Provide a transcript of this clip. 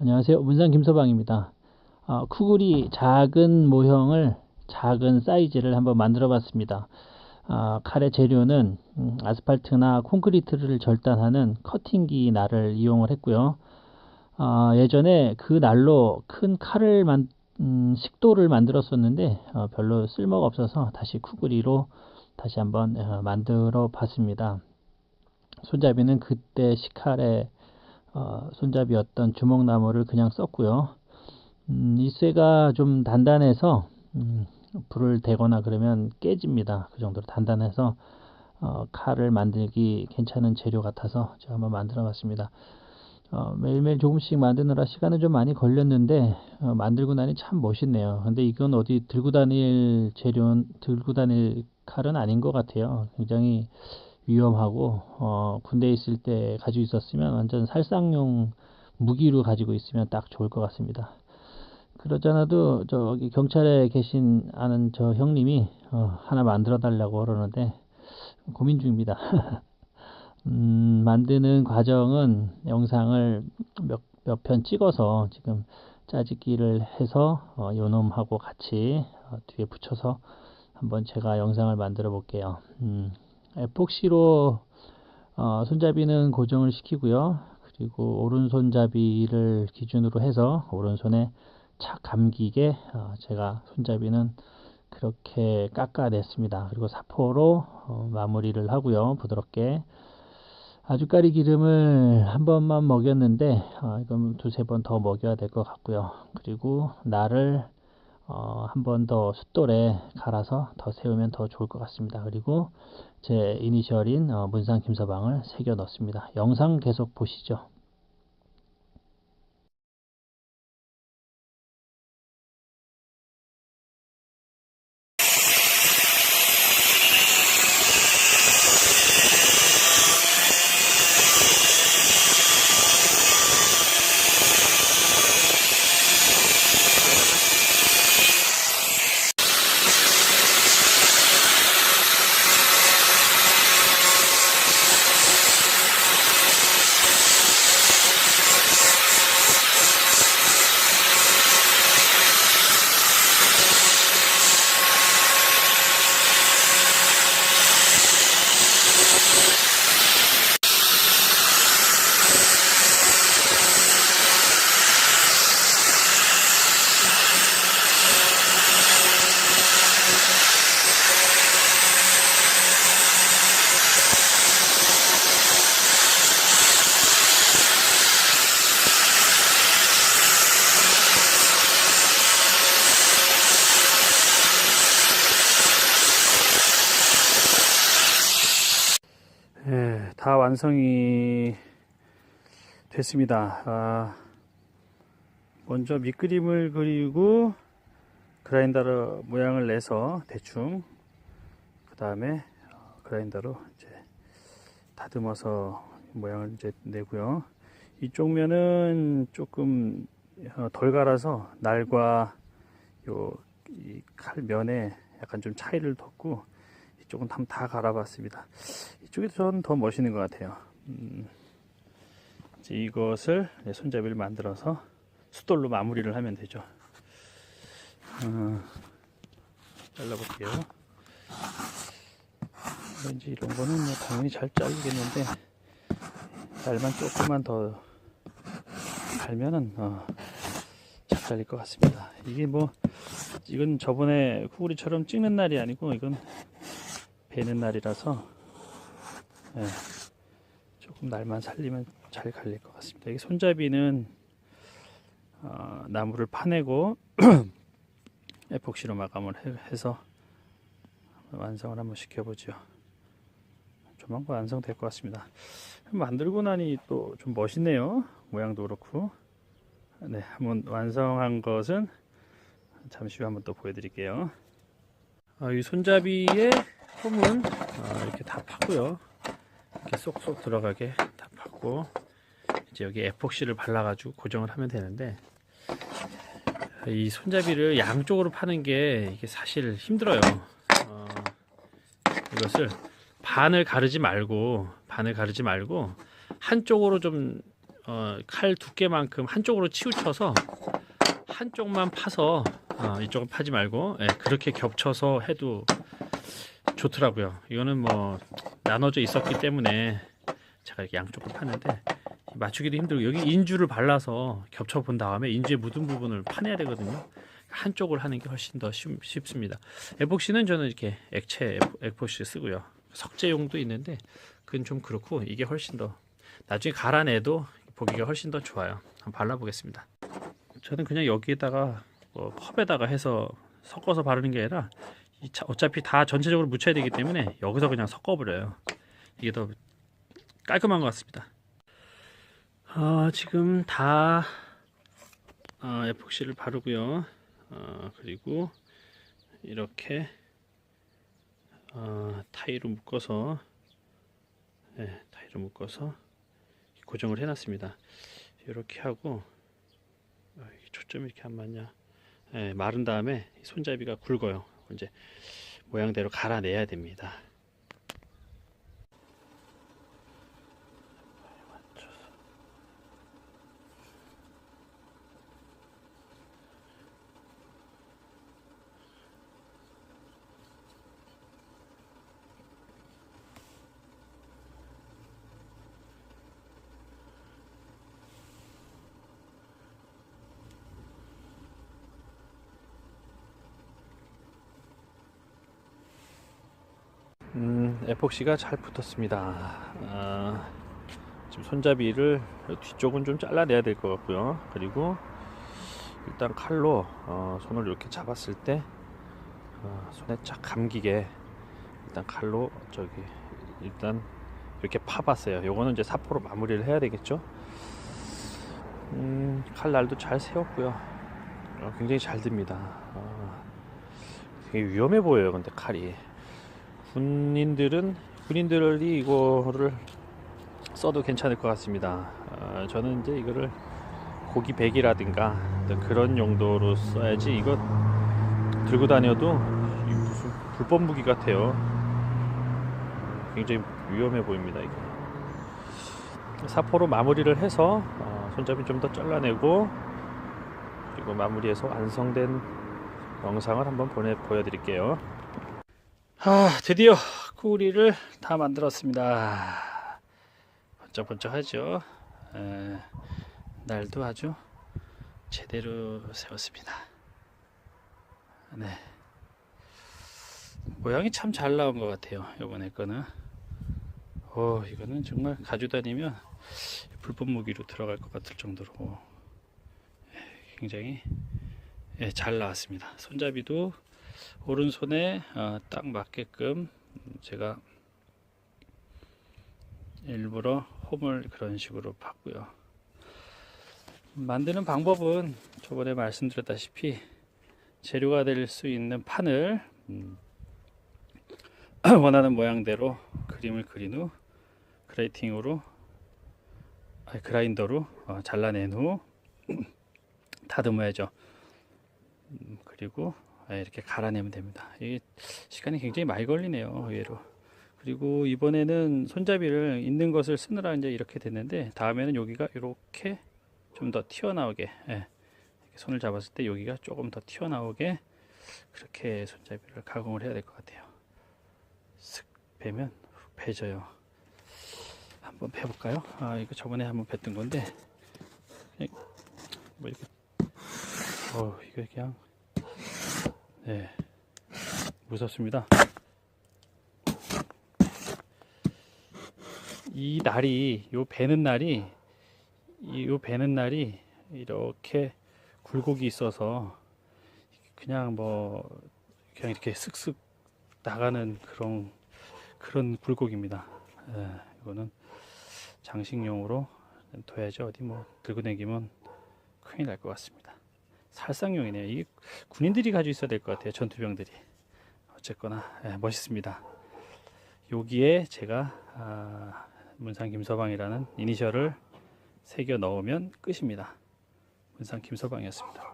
안녕하세요. 문상 김서방입니다. 어, 쿠글이 작은 모형을 작은 사이즈를 한번 만들어 봤습니다. 아, 칼의 재료는 음, 아스팔트나 콘크리트를 절단하는 커팅기 날을 이용을 했고요. 아, 예전에 그 날로 큰 칼을 만, 음, 식도를 만들었었는데 어, 별로 쓸모가 없어서 다시 쿠그리로 다시 한번 어, 만들어 봤습니다. 손잡이는 그때 식칼의 어, 손잡이였던 주먹나무를 그냥 썼고요. 음, 이 쇠가 좀 단단해서 음, 불을 대거나 그러면 깨집니다. 그 정도로 단단해서 어, 칼을 만들기 괜찮은 재료 같아서 제가 한번 만들어 봤습니다. 어, 매일매일 조금씩 만드느라 시간은 좀 많이 걸렸는데 어, 만들고 나니 참 멋있네요. 근데 이건 어디 들고 다닐 재료, 들고 다닐 칼은 아닌 것 같아요. 굉장히 위험하고 어, 군대에 있을 때 가지고 있었으면 완전 살상용 무기로 가지고 있으면 딱 좋을 것 같습니다. 그러잖아도 저기 경찰에 계신 아는 저 형님이 어, 하나 만들어 달라고 그러는데 고민 중입니다. 음, 만드는 과정은 영상을 몇, 몇 편 찍어서 지금 짜집기를 해서 어, 요놈하고 같이 어, 뒤에 붙여서 한번 제가 영상을 만들어 볼게요. 음, 에 폭시로 어, 손잡이는 고정을 시키고요. 그리고 오른손잡이를 기준으로 해서 오른손에 착 감기게 어, 제가 손잡이는 그렇게 깎아냈습니다. 그리고 사포로 어, 마무리를 하고요. 부드럽게 아주까리 기름을 한 번만 먹였는데 어, 이건 두세 번 더 먹여야 될 것 같고요. 그리고 날을 어, 한 번 더 숫돌에 갈아서 더 세우면 더 좋을 것 같습니다. 그리고 제 이니셜인 어, 문상 김서방을 새겨 넣습니다. 영상 계속 보시죠. 다 완성이 됐습니다. 아, 먼저 밑그림을 그리고 그라인더로 모양을 내서 대충 그 다음에 그라인더로 이제 다듬어서 모양을 이제 내고요. 이쪽 면은 조금 어, 덜 갈아서 날과 요이칼 면에 약간 좀 차이를 뒀고 이쪽은 다, 다 갈아봤습니다. 이쪽이 전 더 멋있는 것 같아요. 음, 이제 이것을 네, 손잡이를 만들어서 숫돌로 마무리를 하면 되죠. 어, 잘라볼게요. 왠지 이런 거는 뭐 당연히 잘 잘리겠는데 날만 조금만 더 갈면은 어, 잘 잘릴 것 같습니다. 이게 뭐 이건 저번에 쿠구리처럼 찍는 날이 아니고 이건 베는 날이라서 예, 조금 날만 살리면 잘 갈릴 것 같습니다. 이게 손잡이는 어, 나무를 파내고 에폭시로 마감을 해, 해서 완성을 한번 시켜보죠. 조만간 완성될 것 같습니다. 만들고 나니 또 좀 멋있네요. 모양도 그렇고. 네, 한번 완성한 것은 잠시 후에 한번 또 보여드릴게요. 아, 이 손잡이의 홈은 아, 이렇게 다 파고요. 이렇게 쏙쏙 들어가게 다 파고 이제 여기 에폭시를 발라가지고 고정을 하면 되는데 이 손잡이를 양쪽으로 파는 게 이게 사실 힘들어요. 어, 이것을 반을 가르지 말고 반을 가르지 말고 한쪽으로 좀 어, 칼 두께만큼 한쪽으로 치우쳐서 한쪽만 파서 어, 이쪽은 파지 말고 예, 그렇게 겹쳐서 해도 좋더라고요. 이거는 뭐 나눠져 있었기 때문에 제가 이렇게 양쪽을 파는데 맞추기도 힘들고 여기 인주를 발라서 겹쳐 본 다음에 인주에 묻은 부분을 파내야 되거든요. 한쪽을 하는 게 훨씬 더 쉽, 쉽습니다. 에폭시는 저는 이렇게 액체 에폭시 쓰고요. 석재용도 있는데 그건 좀 그렇고 이게 훨씬 더 나중에 갈아내도 보기가 훨씬 더 좋아요. 한번 발라보겠습니다. 저는 그냥 여기에다가 뭐 컵에다가 해서 섞어서 바르는 게 아니라 어차피 다 전체적으로 묻혀야 되기 때문에 여기서 그냥 섞어버려요. 이게 더 깔끔한 것 같습니다. 아, 지금 다 어, 에폭시를 바르고요. 어, 그리고 이렇게 어, 타이로 묶어서 네, 타이로 묶어서 고정을 해놨습니다. 이렇게 하고 어, 초점이 이렇게 안 맞냐? 네, 마른 다음에 이 손잡이가 굵어요. 이제 모양대로 갈아내야 됩니다. 음, 에폭시가 잘 붙었습니다. 아, 지금 손잡이를 뒤쪽은 좀 잘라내야 될 것 같고요. 그리고 일단 칼로 어, 손을 이렇게 잡았을 때 어, 손에 쫙 감기게 일단 칼로 저기 일단 이렇게 파봤어요. 요거는 이제 사포로 마무리를 해야 되겠죠. 음, 칼날도 잘 세웠고요. 어, 굉장히 잘 듭니다. 어, 되게 위험해 보여요. 근데 칼이. 군인들은 군인들이 이거를 써도 괜찮을 것 같습니다. 어, 저는 이제 이거를 고기 백이라든가 그런 용도로 써야지 이거 들고 다녀도 이 무슨 불법 무기 같아요. 굉장히 위험해 보입니다. 이거 사포로 마무리를 해서 어, 손잡이 좀 더 잘라내고 그리고 마무리해서 완성된 영상을 한번 보내 보여드릴게요. 아, 드디어 쿠리를 다 만들었습니다. 번쩍번쩍하죠. 에, 날도 아주 제대로 세웠습니다. 네. 모양이 참 잘 나온 것 같아요. 이번에 거는. 오, 이거는 정말 가지고 다니면 불법 무기로 들어갈 것 같을 정도로 굉장히 예, 잘 나왔습니다. 손잡이도 오른손에 어, 딱 맞게끔 제가 일부러 홈을 그런 식으로 봤고요. 만드는 방법은 저번에 말씀드렸다시피 재료가 될 수 있는 판을 음, 원하는 모양대로 그림을 그린 후 그레이팅으로 그라인더로 어, 잘라낸 후 다듬어야죠. 음, 그리고 아, 이렇게 갈아내면 됩니다. 이게 시간이 굉장히 많이 걸리네요. 의외로. 그리고 이번에는 손잡이를 있는 것을 쓰느라 이제 이렇게 됐는데 다음에는 여기가 이렇게 좀 더 튀어나오게 예. 손을 잡았을 때 여기가 조금 더 튀어나오게 그렇게 손잡이를 가공을 해야 될 것 같아요. 슥 빼면 훅 빼져요. 한번 빼볼까요? 아 이거 저번에 한번 뺐던 건데 그냥 뭐 이렇게 어 이거 그냥 네, 무섭습니다. 이 날이, 요 배는 날이, 이요 배는 날이 이렇게 굴곡이 있어서 그냥 뭐 그냥 이렇게 쓱쓱 나가는 그런 그런 굴곡입니다. 예, 이거는 장식용으로 둬야죠. 어디 뭐 들고 다니면 큰일 날 것 같습니다. 살상용이네요. 이 군인들이 가지고 있어야 될 것 같아요. 전투병들이. 어쨌거나 예, 멋있습니다. 여기에 제가 아, 문상 김서방이라는 이니셜을 새겨 넣으면 끝입니다. 문상 김서방이었습니다.